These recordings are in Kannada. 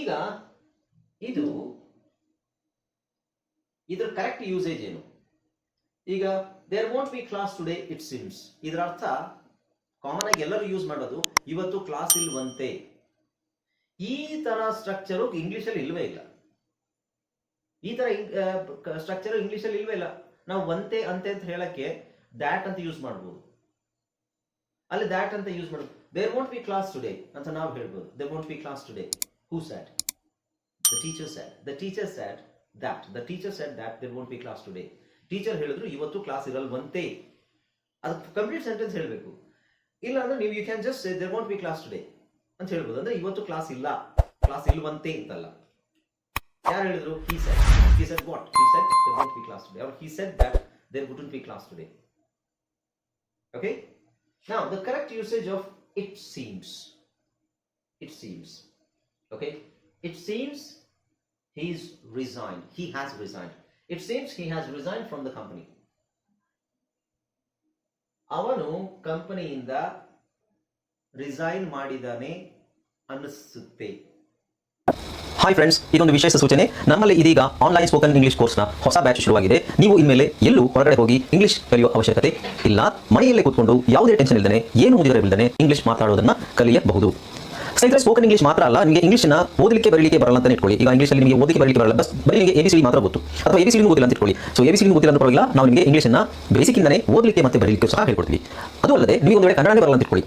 ಈಗ ಇದು ಇದರ ಕರೆಕ್ಟ್ ಯೂಸೇಜ್ ಏನು? ಈಗ there won't be class today it seems ಇದರ ಅರ್ಥ ಕಾಮನ್ ಆಗಿ ಎಲ್ಲರೂ ಯೂಸ್ ಮಾಡೋದು ಇವತ್ತು ಕ್ಲಾಸ್ ಇಲ್ವಂತೆ. ಈ ತರ ಸ್ಟ್ರಕ್ಚರು ಇಂಗ್ಲಿಷಲ್ಲಿ ಇಲ್ವೇ ಇಲ್ಲ. ಈ ತರ ಸ್ಟ್ರಕ್ಚರ್ ಇಂಗ್ಲಿಷಲ್ಲಿ ಇಲ್ವೇ ಇಲ್ಲ. ನಾವು ಒಂತೆ, ಅಂತೆ ಅಂತ ಹೇಳಕ್ಕೆ ದ್ಯಾಟ್ ಅಂತ ಯೂಸ್ ಮಾಡ್ಬೋದು. ಅಲ್ಲಿ ದ್ಯಾಟ್ ಅಂತ ಯೂಸ್ ಮಾಡ್ಬೋದು there won't be class today ಅಂತ ನಾವು ಹೇಳ್ಬೋದು. There won't be class today who said the teacher said the teacher said that the teacher said that there won't be class today teacher ಹೇಳಿದ್ರು, ಇವತ್ತು ಕ್ಲಾಸ್ ಇರಲ್ವಂತೆ. ಅದು ಕಂಪ್ಲೀಟ್ ಸೆಂಟೆನ್ಸ್ ಹೇಳಬೇಕು. ಇಲ್ಲ ಅಂದ್ರೆ ನೀವು you can just there won't be class today ಅಂತ ಹೇಳ್ಬೋದು. ಅಂದ್ರೆ ಇವತ್ತು ಕ್ಲಾಸ್ ಇಲ್ಲ. ಕ್ಲಾಸ್ ಇಲ್ವಂತೆ ಅಂತಲ್ಲ. ಯಾರು ಹೇಳಿದ್ರು? He said. He said what? He said there won't be class today. Or he said that there wouldn't be class today. Okay? Now, the correct usage of it seems. It seems. Okay? It seems he's resigned. He has resigned. It seems he has resigned from the company. ಅವನು ಕಂಪನಿಯಿಂದ ರಿಸೈನ್ ಮಾಡಿದಾನೆ ಅನ್ನಿಸುತ್ತೆ. ಹಾಯ್ ಫ್ರೆಂಡ್ಸ್ ಇದೊಂದು ವಿಶೇಷ ಸೂಚನೆ. ನಮ್ಮಲ್ಲಿ ಇದೀಗ ಆನ್ಲೈನ್ ಸ್ಪೋಕನ್ ಇಂಗ್ಲಿಷ್ ಕೋರ್ಸ್ನ ಹೊಸ ಬ್ಯಾಚ್ ಶುರುವಾಗಿದೆ. ನೀವು ಇನ್ಮೇಲೆ ಎಲ್ಲೂ ಹೊರಗಡೆ ಹೋಗಿ ಇಂಗ್ಲಿಷ್ ಕಲಿಯುವ ಅವಶ್ಯಕತೆ ಇಲ್ಲ. ಮನೆಯಲ್ಲೇ ಕೂತ್ಕೊಂಡು ಯಾವುದೇ ಟೆನ್ಷನ್ ಇಲ್ಲದೆ ಏನು ಮುಗಿದಿರಬಿಲ್ಲದೆ ಇಂಗ್ಲಿಷ್ ಮಾತಾಡೋದನ್ನ ಕಲಿಯಬಹುದು. ಸ್ನೇಹಿತರೆ ಸ್ಪೋಕನ್ ಇಂಗ್ಲಿಷ್ ಮಾತ್ರ ಅಲ್ಲ, ನಿಮಗೆ ಇಂಗ್ಲಿಷ್ನ ಓದಲಿಕ್ಕೆ, ಬರಲಿಕ್ಕೆ ಬರಲ್ಲ ಅಂತ ಇಟ್ಕೊಳ್ಳಿ. ಈಗ ಇಂಗ್ಲಿಷಲ್ಲಿ ನಿಮಗೆ ಓದಲಿಕ್ಕೆ, ಬರಲಿಕ್ಕೆ ಬರಲ್ಲ. ಬಸ್ ಬರೀ ನಿಮಗೆ ಎ ಬಿ ಸಿ ಮಾತ್ರ ಗೊತ್ತು. ಅಥವಾ ಎ ಬಿ ಸಿ ಗೊತ್ತಿಲ್ಲ ಅಂತ ಇಟ್ಕೊಳ್ಳಿ. ಸೊ ಎ ಬಿ ಸಿ ಗೊತ್ತಿಲ್ಲ ಅಂತ ಪರವಾಗಿಲ್ಲ, ನಾವು ನಿಮಗೆ ಇಂಗ್ಲಿಷ್ನ ಬೇಸಿಕ್ಕಿಂದನೇ ಓದಲಿಕ್ಕೆ ಮತ್ತೆ ಬರಲಿಕ್ಕೆ ಸಹ ಹೇಳ್ಕೊಡ್ತೀವಿ. ಅದು ಅಲ್ಲದೆ ನೀವು ಒಂದು ವೇಳೆ ಕನ್ನಡನೇ ಬರಲ್ಲ ಅಂತ ಇಟ್ಕೊಳ್ಳಿ.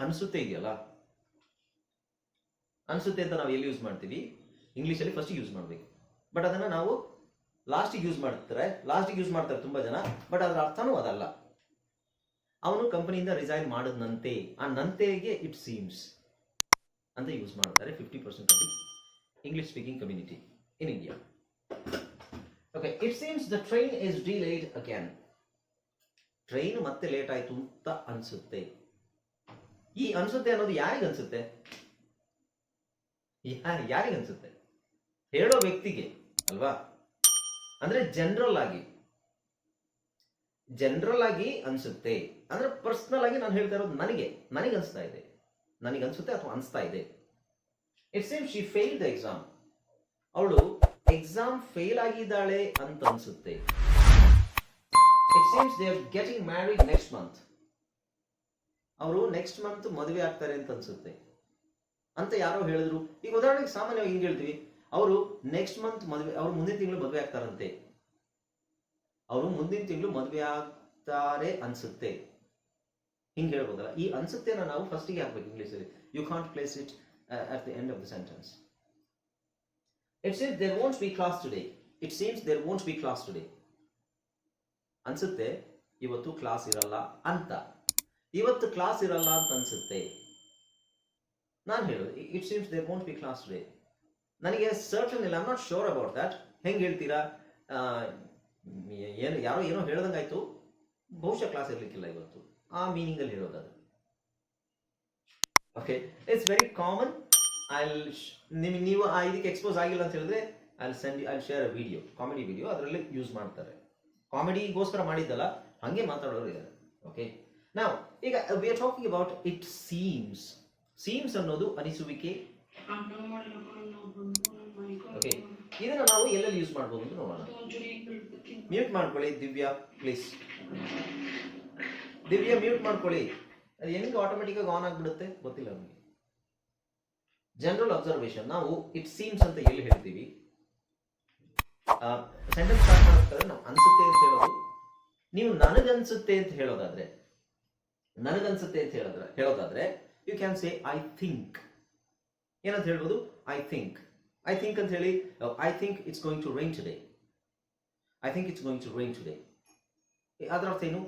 ಅನಿಸುತ್ತೆ ಇದೆಯಲ್ಲ? ಅನಿಸುತ್ತೆ ಅಂತ ನಾವು ಎಲ್ಲಿ ಯೂಸ್ ಮಾಡ್ತೀವಿ? ಇಂಗ್ಲೀಷಲ್ಲಿ ಫಸ್ಟ್ ಯೂಸ್ ಮಾಡಬೇಕು. ಬಟ್ ಅದನ್ನ ನಾವು ಲಾಸ್ಟಿಗೆ ಯೂಸ್ ಮಾಡ್ತಾರೆ. ಲಾಸ್ಟಿಗೆ ಯೂಸ್ ಮಾಡ್ತಾರೆ ತುಂಬಾ ಜನ. ಬಟ್ ಅದರ ಅರ್ಥನೂ ಅದಲ್ಲ. ಅವನು ಕಂಪನಿಯಿಂದ ರಿಸೈನ್ ಮಾಡದಂತೆ ಆ ನಂತೆಗೆ ಇಟ್ ಸೀಮ್ಸ್ ಅಂತ ಯೂಸ್ ಮಾಡ್ತಾರೆ fifty percent of English speaking community in India okay it seems the train is delayed again train ಮತ್ತೆ ಲೇಟ್ ಆಯ್ತು ಅಂತ ಅನ್ಸುತ್ತೆ. ಈ ಅನ್ಸುತ್ತೆ ಅನ್ನೋದು ಯಾರಿಗನ್ಸುತ್ತೆ ಅನ್ಸುತ್ತೆ? ಯಾರಿಗೆ ಅನ್ಸುತ್ತೆ? ಹೇಳೋ ವ್ಯಕ್ತಿಗೆ, ಅಲ್ವಾ? ಅಂದ್ರೆ ಜನರಲ್ ಆಗಿ. ಜನರಲ್ ಆಗಿ ಅನ್ಸುತ್ತೆ. ಅಂದ್ರೆ ಪರ್ಸನಲ್ ಆಗಿ ನಾನು ಹೇಳ್ತಾ ಇರೋದು ನನಗೆ ನನಗೆ ಅನ್ಸ್ತಾ ಇದೆ. ನನಗೆ ಅನ್ಸುತ್ತೆ ಅಥವಾ ಅನ್ಸ್ತಾ ಇದೆ. It seems she failed the exam ಅವಳು ಎಕ್ಸಾಮ್ ಫೇಲ್ ಆಗಿದ್ದಾಳೆ ಅಂತ ಅನ್ಸುತ್ತೆ. It seems they are getting married next month ಅವರು ನೆಕ್ಸ್ಟ್ ಮಂತ್ ಮದುವೆ ಆಗ್ತಾರೆ ಅಂತ ಅನ್ಸುತ್ತೆ. ಅಂತ ಯಾರೋ ಹೇಳಿದ್ರು. ಈಗ ಉದಾಹರಣೆಗೆ ಸಾಮಾನ್ಯವಾಗಿ ಹಿಂಗೆ ಹೇಳ್ತೀವಿ. ಅವರು ನೆಕ್ಸ್ಟ್ ಮಂತ್ ಮದುವೆ, ಅವರು ಮುಂದಿನ ತಿಂಗಳು ಮದುವೆ ಆಗ್ತಾರಂತೆ. ಅವರು ಮುಂದಿನ ತಿಂಗಳು ಮದುವೆ ಆಗ್ತಾರೆ ಅನ್ಸುತ್ತೆ. ಹಿಂಗೆ ಹೇಳ್ಬೋದಲ್ಲ. ಈ ಅನ್ಸುತ್ತೆನ ನಾವು ಫಸ್ಟಿಗೆ ಹಾಕ್ಬೇಕು ಇಂಗ್ಲೀಷಲ್ಲಿ you can't place it at the end of the sentence it seems there won't be class today it seems there won't be class today ಅನ್ಸುತ್ತೆ, ಇವತ್ತು ಕ್ಲಾಸ್ ಇರಲ್ಲ ಅಂತ. ಇವತ್ತು ಕ್ಲಾಸ್ ಇರಲ್ಲ ಅಂತ ಅನ್ಸುತ್ತೆ. ನಾನು ಹೇಳೋದು it seems there won't be class day ನನಗೆ ಸರ್ಟನ್ ಇಲ್ಲ I'm not sure about that ಹೆಂಗೆ ಹೇಳ್ತೀರಾ? ಏನು, ಯಾರೋ ಏನೋ ಹೇಳ್ದಂಗಾಯ್ತು. ಬಹುಶಃ ಕ್ಲಾಸ್ ಇರಲಿಕ್ಕಿಲ್ಲ ಇವತ್ತು. ಆ ಮೀನಿಂಗ್ ಅಲ್ಲಿ ಹೇಳೋದು okay it's very common I ನಿಮಗೆ ನೀವು, ಆ, ಇದಕ್ಕೆ ಎಕ್ಸ್ಪೋಸ್ ಆಗಿಲ್ಲ ಅಂತ ಹೇಳಿದ್ರೆ I send I share a video comedy video ಅದರಲ್ಲಿ ಯೂಸ್ ಮಾಡ್ತಾರೆ. ಕಾಮಿಡಿಗೋಸ್ಕರ ಮಾಡಿದ್ದಲ್ಲ, ಹಂಗೆ ಮಾತಾಡೋರು ಇದ್ದಾರೆ. ಓಕೆ ನಾವು ಈಗ we are talking about it seems seems ಅನ್ನೋದು ಅನಿಸುವಿಕೆ. ಓಕೆ ಇದನ್ನ ನಾವು ಎಲ್ಲೆಲ್ಲಿ ಯೂಸ್ ಮಾಡಬಹುದು ಅಂತ ನೋಡೋಣ. ಮ್ಯೂಟ್ ಮಾಡ್ಕೊಳ್ಳಿ, ದಿವ್ಯಾ ಪ್ಲೀಸ್ ದಿವ್ಯಾ ಮ್ಯೂಟ್ ಮಾಡ್ಕೊಳ್ಳಿ. ಅದು ಹೆಂಗೆ ಆಟೋಮೆಟಿಕ್ ಆಗಿ ಆನ್ ಆಗಿಬಿಡುತ್ತೆ ಗೊತ್ತಿಲ್ಲ ನಮಗೆ. ಜನರಲ್ ಅಬ್ಸರ್ವೇಷನ್ ನಾವು ಇಟ್ ಸೀಮ್ಸ್ ಅಂತ ಎಲ್ಲಿ ಹೇಳ್ತೀವಿ? ಸೆಂಟೆನ್ಸ್ ಸ್ಟಾರ್ಟ್ ಮಾಡ್ತಾರೆ, ನಾವು ಅನ್ಸುತ್ತೆ ಅಂತ ಹೇಳೋದು. ನೀವು ನನಗನ್ಸುತ್ತೆ ಅಂತ ಹೇಳೋದಾದ್ರೆ ನನಗನ್ಸುತ್ತೆ ಅಂತ ಹೇಳಿದ್ರೆ, ಹೇಳೋದಾದ್ರೆ you can say I think ಏನಂತ ಹೇಳ್ಬೋದು? ಐ ಥಿಂಕ್ ಐ ಥಿಂಕ್ ಅಂತ ಹೇಳಿ I think it's going to rain today I think it's going to rain today ಅದರ ಅರ್ಥ ಏನು?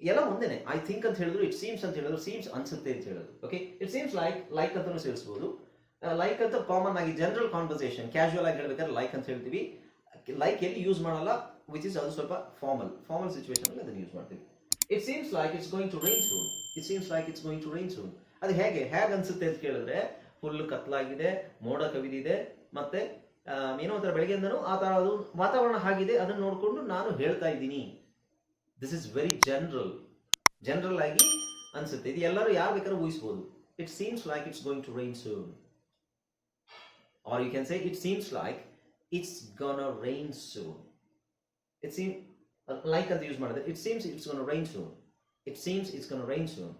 ಎಲ್ಲ ಒಂದೇನೆ ಐ ಥಿಂಕ್ ಅಂತ ಹೇಳಿದ್ರು ಇಟ್ ಸೀಮ್ಸ್ ಅಂತ ಹೇಳಿದ್ರು ಸೀಮ್ಸ್ ಅನ್ಸುತ್ತೆ ಅಂತ ಹೇಳೋದು okay it seems like like ಅಂತಲೂ ಸೇರಿಸ್ಬೋದು. ಲೈಕ್ ಅಂತ ಕಾಮನ್ ಆಗಿ ಜನರಲ್ ಕಾನ್ವರ್ಸೇಷನ್ ಕ್ಯಾಶುವಲ್ ಆಗಿ ಹೇಳ್ಬೇಕಾದ್ರೆ ಲೈಕ್ ಅಂತ ಹೇಳ್ತೀವಿ. ಲೈಕ್ ಎಲ್ಲಿ ಯೂಸ್ ಮಾಡಲ್ಲ ವಿಚ್ ಇಸ್ ಅದು ಸ್ವಲ್ಪ ಫಾರ್ಮಲ್ ಫಾರ್ಮಲ್ ಸಿಚುವೇಶನ್ ಅಲ್ಲಿ ಅದನ್ನು ಯೂಸ್ ಮಾಡ್ತೀವಿ. It seems like it's going to rain soon it seems like it's going to rain soon ಅದು ಹೇಗೆ? ಹೇಗೆ ಅನ್ಸುತ್ತೆ ಅಂತ ಕೇಳಿದ್ರೆ ಫುಲ್ ಕತ್ಲಾಗಿದೆ, ಮೋಡ ಕವಿದಿದೆ, ಮತ್ತೆ ಏನೋ ಒಂಥರ ಬೆಳಗ್ಗೆಯಿಂದನೂ ಆ ಥರ ಅದು ವಾತಾವರಣ ಆಗಿದೆ, ಅದನ್ನು ನೋಡಿಕೊಂಡು ನಾನು ಹೇಳ್ತಾ ಇದ್ದೀನಿ. This is very general general ಆಗಿ ಅನ್ಸುತ್ತೆ. ಇದು ಎಲ್ಲರೂ ಯಾರು ಬೇಕಾದ್ರೂ ಊಹಿಸ್ಬೋದು. It seems like it's going to rain soon or you can say it seems like it's gonna rain soon it seems like ಅಂತ ಯೂಸ್ ಮಾಡಿದ್ರೆ it seems it's gonna rain soon it seems it's gonna rain soon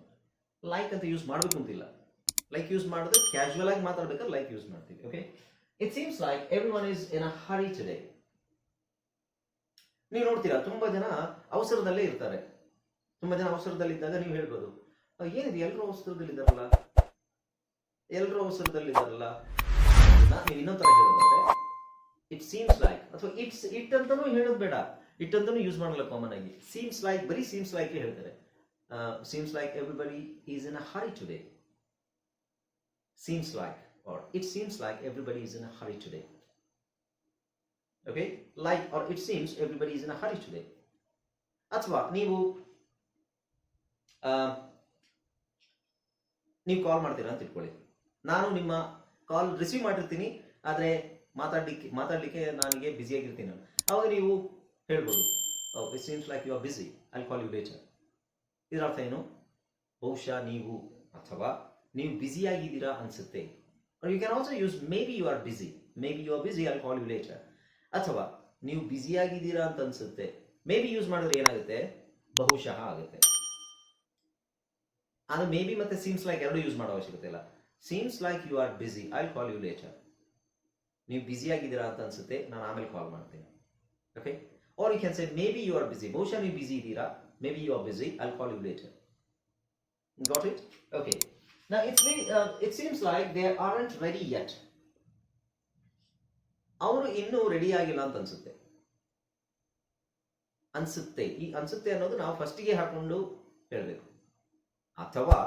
like ಅಂತ ಯೂಸ್ ಮಾಡಬೇಕು ಅಂತಿಲ್ಲ. ಲೈಕ್ ಯೂಸ್ ಮಾಡಿದ್ರೆ ಕ್ಯಾಶುವಲ್ ಆಗಿ ಮಾತಾಡ್ಬೇಕಾದ್ರೆ ಲೈಕ್ ಯೂಸ್ ಮಾಡ್ತೀವಿ okay it seems like everyone is in a hurry today ನೀವು ನೋಡ್ತೀರಾ ತುಂಬಾ ಜನ ಅವಸರದಲ್ಲೇ ಇರ್ತಾರೆ. ತುಂಬಾ ಜನ ಅವಸರದಲ್ಲಿದ್ದಾಗ ನೀವು ಹೇಳ್ಬೋದು "ಆ, ಏನಿದೆ ಎಲ್ಲರೂ ಅವಸರದಲ್ಲಿದ್ದಾರಲ್ಲ? ಎಲ್ಲರೂ ಅವಸರದಲ್ಲಿದ್ದಾರಲ್ಲ? ನೀವು ಇನ್ನೊಂದು ಥರ ಹೇಳೋದಾದ್ರೆ ಇಟ್ ಸೀಮ್ಸ್ ಲೈಕ್ ಅಥವಾ ಇಟ್ಸ್ ಇಟ್ ಅಂತಲೂ ಹೇಳೋದು ಬೇಡ. ಇಟ್ ಅಂತಾನೂ ಯೂಸ್ ಮಾಡಲ್ಲ ಕಾಮನ್ ಆಗಿ. ಸೀಮ್ಸ್ ಲೈಕ್ ಬರೀ ಸೀಮ್ಸ್ ಲೈಕ್ ಹೇಳ್ತಾರೆ. Seems like everybody is in a hurry today seems like or it seems like everybody is in a hurry today okay like or it seems everybody is in a hurry today ಅಥವಾ ನೀವು ನೀವು ಕಾಲ್ ಮಾಡ್ತೀರಾ ಅಂತ ಇಟ್ಕೊಳ್ಳಿ ನಾನು ನಿಮ್ಮ ಕಾಲ್ ರಿಸೀವ್ ಮಾಡಿರ್ತೀನಿ, ಆದರೆ ಮಾತಾಡ್ಲಿಕ್ಕೆ, ಮಾತಾಡಲಿಕ್ಕೆ ನನಗೆ ಬ್ಯುಸಿಯಾಗಿರ್ತೀನಿ ನಾನು. ಅವಾಗ ನೀವು ಹೇಳ್ಬೋದು. It seems like you are busy I call you later ಇದರ ಅರ್ಥ ಏನು ಬಹುಶಃ ನೀವು ಅಥವಾ ನೀವು ಬ್ಯುಸಿಯಾಗಿದ್ದೀರಾ ಅನಿಸುತ್ತೆ. You can also use maybe you are busy maybe you are busy I call you later ಅಥವಾ ನೀವು ಬ್ಯುಸಿಯಾಗಿದ್ದೀರಾ ಅಂತ ಅನಿಸುತ್ತೆ. ಮೇ ಬಿ ಯೂಸ್ ಮಾಡಿದ್ರೆ ಏನಾಗುತ್ತೆ? ಬಹುಶಃ ಆಗುತ್ತೆ. ಅದು ಮೇ ಬಿ ಮತ್ತೆ ಸೀಮ್ಸ್ ಲೈಕ್ ಎರಡು ಯೂಸ್ ಮಾಡೋ ಅವಶ್ಯಕತೆ ಇಲ್ಲ. Seems like you are busy I call you later ನೀವು ಬ್ಯುಸಿಯಾಗಿದ್ದೀರಾ ಅಂತ ಅನ್ಸುತ್ತೆ, ನಾನು ಆಮೇಲೆ ಕಾಲ್ ಮಾಡ್ತೀನಿ. Okay can say maybe you are busy ಬಹುಶಃ ನೀವು ಬಿಸಿ ಇದ್ದೀರಾ maybe you are busy I call you later got it okay Now it's very, uh, it seems like they aren't ready yet. ಅವರು ಇನ್ನೂ ರೆಡಿ ಆಗಿಲ್ಲ ಅಂತ ಅನ್ಸುತ್ತೆ. ಅನ್ಸುತ್ತೆ. ಈ ಅನ್ಸುತ್ತೆ ಅನ್ನೋದು ನಾವು ಫಸ್ಟಿಗೆ ಹಾಕೊಂಡು ಹೇಳಬೇಕು. ಅಥವಾ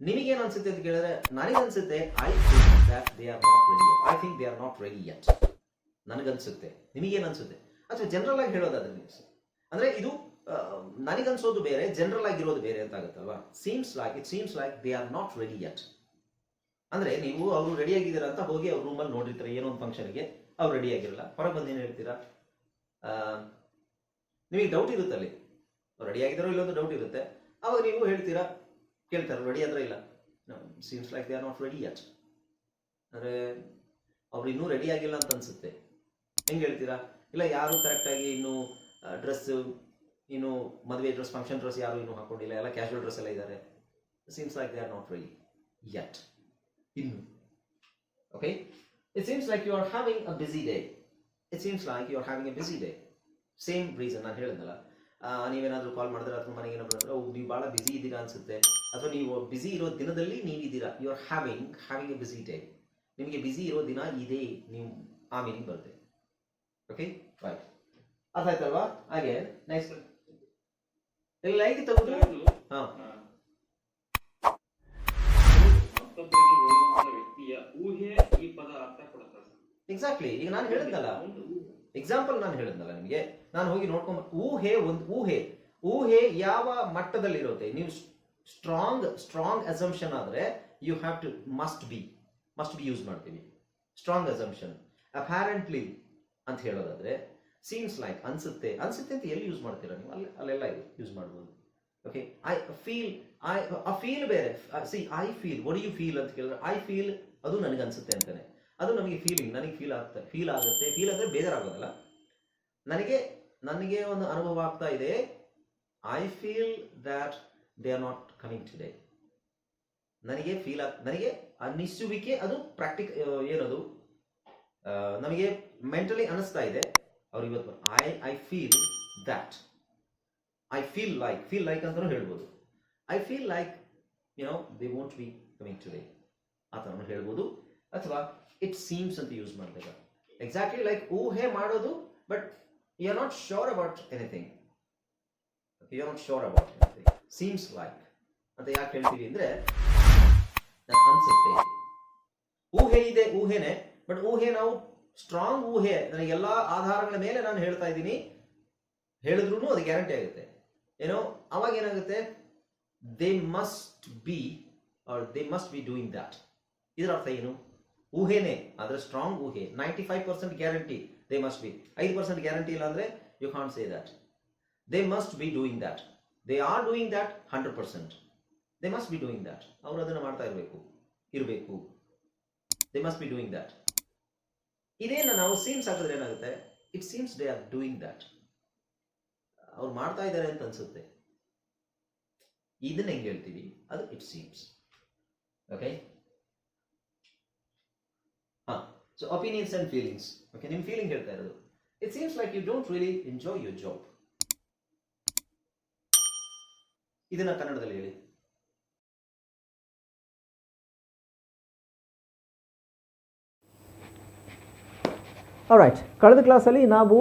ನಿಮಗೇನು ಅನ್ಸುತ್ತೆ ಅಂತ ಕೇಳಿದ್ರೆ ನನಗನ್ಸುತ್ತೆ I think they are not ready I think they are not ready yet ನನಗನ್ಸುತ್ತೆ. ನಿಮಗೇನು ಅನ್ಸುತ್ತೆ? ಅಥವಾ ಜನರಲ್ ಆಗಿ ಹೇಳೋದಾದ್ರೆ ನೀವು ಅಂದ್ರೆ ಇದು ನನಗನ್ಸೋದು ಬೇರೆ ಜನರಲ್ ಆಗಿರೋದು ಬೇರೆ ಅಂತ ಆಗುತ್ತಲ್ವಾ? Seems like it seems like they are not ready yet ಅಂದ್ರೆ ನೀವು ಅವರು ರೆಡಿ ಆಗಿದ್ದೀರಾ ಅಂತ ಹೋಗಿ ಅವ್ರ ರೂಮಲ್ಲಿ ನೋಡಿರ್ತಾರೆ, ಏನೋ ಒಂದು ಫಂಕ್ಷನ್ಗೆ ಅವ್ರು ರೆಡಿ ಆಗಿರಲ್ಲ. ಹೊರಗೆ ಬಂದು ಏನು ಹೇಳ್ತೀರಾ? ನಿಮಗೆ ಡೌಟ್ ಇರುತ್ತೆ ಅಲ್ಲಿ. ರೆಡಿ ಆಗಿದ್ದಾರೋ ಇಲ್ಲೊಂದು ಡೌಟ್ ಇರುತ್ತೆ. ಅವಾಗ ನೀವು ಹೇಳ್ತೀರಾ? ಕೇಳ್ತಾರೆ ರೆಡಿ ಆದ್ರೆ ಇಲ್ಲ. Seems like they are not ready yet ಅಂದ್ರೆ ಅವ್ರು ಇನ್ನೂ ರೆಡಿ ಆಗಿಲ್ಲ ಅಂತ ಅನ್ಸುತ್ತೆ. ಹೆಂಗೆ ಹೇಳ್ತೀರಾ? ಇಲ್ಲ, ಯಾರು ಕರೆಕ್ಟಾಗಿ ಇನ್ನು ಡ್ರೆಸ್ ಇನ್ನು ಮದುವೆ ಡ್ರೆಸ್ ಫಂಕ್ಷನ್ ಡ್ರೆಸ್ ಯಾರು ಇನ್ನೂ ಹಾಕೊಂಡಿಲ್ಲ. ಎಲ್ಲ ಕ್ಯಾಶುವಲ್ ಡ್ರೆಸ್ ಎಲ್ಲ ಇದ್ದಾರೆ seems like they are not ready yet ಇನ್ನು okay it seems like you are having a busy day it seems like you are having a busy day same reason ನಾನು ಹೇಳಿದ್ನಲ್ಲ. ನೀವೇನಾದರೂ ಕಾಲ್ ಮಾಡಿದ್ರೆ ಅಥವಾ ಮನೆಗೆ ಓ, ನೀವು ಭಾಳ ಬಿಸಿ ಇದ್ದೀರಾ ಅನಿಸುತ್ತೆ. ಅಥವಾ ನೀವು ಬಿಸಿ ಇರೋ ದಿನದಲ್ಲಿ ನೀವಿದ್ದೀರಾ. You are having having a busy day ನಿಮಗೆ ಬಿಸಿ ಇರೋ ದಿನ ಇದೆ. ನೀವು, ಆ ಮೀನಿಂಗ್ ಬರುತ್ತೆ. ಓಕೆ ಬಾಯ್ ಅರ್ಥ ಆಯ್ತಲ್ವಾ ಹಾಗೆ ನೆಕ್ಸ್ಟ್ ಇಲ್ಲಿ ಲೈಕ್ ತಗೊಂಡ್ರೆ? ಹಾ. ವ್ಯಕ್ತಿಯ ಊಹೆ ಈ ಪದ ಅರ್ಥ ಕೊಡುತ್ತೆ ಎಕ್ಸಾಕ್ಟ್ಲಿ ಈಗ ನಾನು ಹೇಳಿದ್ನಲ್ಲ. ಎಕ್ಸಾಂಪಲ್ ನಾನು ಹೇಳಿದ್ನಲ್ಲ ನಿಮಗೆ. ನಾನು ಹೋಗಿ ನೋಡ್ಕೊಂಡ್ ಊಹೆ ಒಂದು ಊಹೆ. ಊಹೆ ಯಾವ ಮಟ್ಟದಲ್ಲಿ ಇರುತ್ತೆ ನೀವು ಸ್ಟ್ರಾಂಗ್ ಸ್ಟ್ರಾಂಗ್ ಅಸಂಪ್ಷನ್ ಆದ್ರೆ you have to must be must be use ಮಾಡ್ತೀವಿ. ಸ್ಟ್ರಾಂಗ್ ಅಸಂಪ್ಷನ್ ಅಪ್ಯಾರೆಂಟ್ಲಿ ಅಂತ ಹೇಳೋದಾದ್ರೆ ಸೀಮ್ಸ್ ಲೈಕ್ ಅನ್ಸುತ್ತೆ. ಅನ್ಸುತ್ತೆ ಅಂತ ಎಲ್ಲಿ ಯೂಸ್ ಮಾಡ್ತೀರಾ ನೀವು? ಅಲ್ಲಿ, ಅಲ್ಲೆಲ್ಲ ಯೂಸ್ ಮಾಡ್ಬೋದು. Okay I feel I ah feel ಬೇರೆ. See I feel what you feel ಅಂತ ಕೇಳಿದ್ರೆ ಐ ಫೀಲ್ ಅದು ನನಗೆ ಅನ್ಸುತ್ತೆ ಅಂತಾನೆ. ಅದು ನಮಗೆ ಫೀಲಿಂಗ್ ನನಗೆ ಫೀಲ್ ಆಗ್ತಾ ಫೀಲ್ ಆಗುತ್ತೆ. ಫೀಲ್ ಆದರೆ ಬೇಜಾರಾಗೋದಲ್ಲ. ನನಗೆ ನನಗೆ ಒಂದು ಅನುಭವ ಆಗ್ತಾ ಇದೆ. I feel that they are not coming today ನನಗೆ ಫೀಲ್ ಆಗ್, ನನಗೆ ಅನ್ನಿಸುವಿಕೆ ಅದು ಪ್ರಾಕ್ಟಿಕ್ ಏನದು? ನಮಗೆ ಮೆಂಟಲಿ ಅನಿಸ್ತಾ ಇದೆ ಅವ್ರು ಇವತ್ತು I I feel that I feel like feel like ಅಂತಲೂ ಹೇಳ್ಬೋದು. I feel like you know they won't be coming today ಆ ಥರನೂ ಹೇಳ್ಬೋದು. ಅಥವಾ ಇಟ್ ಸೀಮ್ಸ್ ಅಂತ ಯೂಸ್ ಮಾಡಬೇಕು ಎಕ್ಸಾಕ್ಟ್ಲಿ ಲೈಕ್ ಊಹೆ ಮಾಡೋದು but you are not sure about anything you are not sure about anything seems like ಅಂತ ಯಾಕೆ ಹೇಳ್ತೀವಿ ಅಂದರೆ ಅನಿಸುತ್ತೆ ಊಹೆ ಇದೆ, ಊಹೆನೆ ಬಟ್ ಊಹೆ ನಾವು ಸ್ಟ್ರಾಂಗ್ ಊಹೆ, ನನಗೆ ಎಲ್ಲ ಆಧಾರಗಳ ಮೇಲೆ ನಾನು ಹೇಳ್ತಾ ಇದ್ದೀನಿ ಹೇಳಿದ್ರು ಅದು ಗ್ಯಾರಂಟಿ ಆಗುತ್ತೆ. ಏನೋ, ಅವಾಗ ಏನಾಗುತ್ತೆ? They must be are they must be doing that ಇದರ ಅರ್ಥ ಏನು? ಊಹೆನೆ, ಆದರೆ ಸ್ಟ್ರಾಂಗ್ ಊಹೆ. Ninety five percent guarantee they must be ಐದು ಪರ್ಸೆಂಟ್ ಗ್ಯಾರಂಟಿ ಇಲ್ಲ ಅಂದ್ರೆ you can say that they must be doing that they are doing that hundred percent they must be doing that ಅವರು ಅದನ್ನು ಮಾಡ್ತಾ ಇರಬೇಕು ಇರಬೇಕು. They must be doing that ಇದೇನ ನಾವು ಸೀಮ್ಸ್ ಹಾಕಿದ್ರೆ ಏನಾಗುತ್ತೆ? It seems they are doing that ಅವ್ರು ಮಾಡ್ತಾ ಇದ್ದಾರೆ ಅಂತ ಅನ್ಸುತ್ತೆ. ಇದನ್ನ ಹೆಂಗೆ ಹೇಳ್ತೀವಿ? ಅದು ಇಟ್ ಸೀಮ್ಸ್ ಓಕೆ ಹಾ so opinions and feelings okay ನಿಮ್ಮ ಫೀಲಿಂಗ್ ಹೇಳ್ತಾ ಇರೋದು. It seems like you don't really enjoy your job ಇದನ್ನ ಕನ್ನಡದಲ್ಲಿ ಹೇಳಿ. ರೈಟ್ ಕಳೆದ ಕ್ಲಾಸಲ್ಲಿ ನಾವು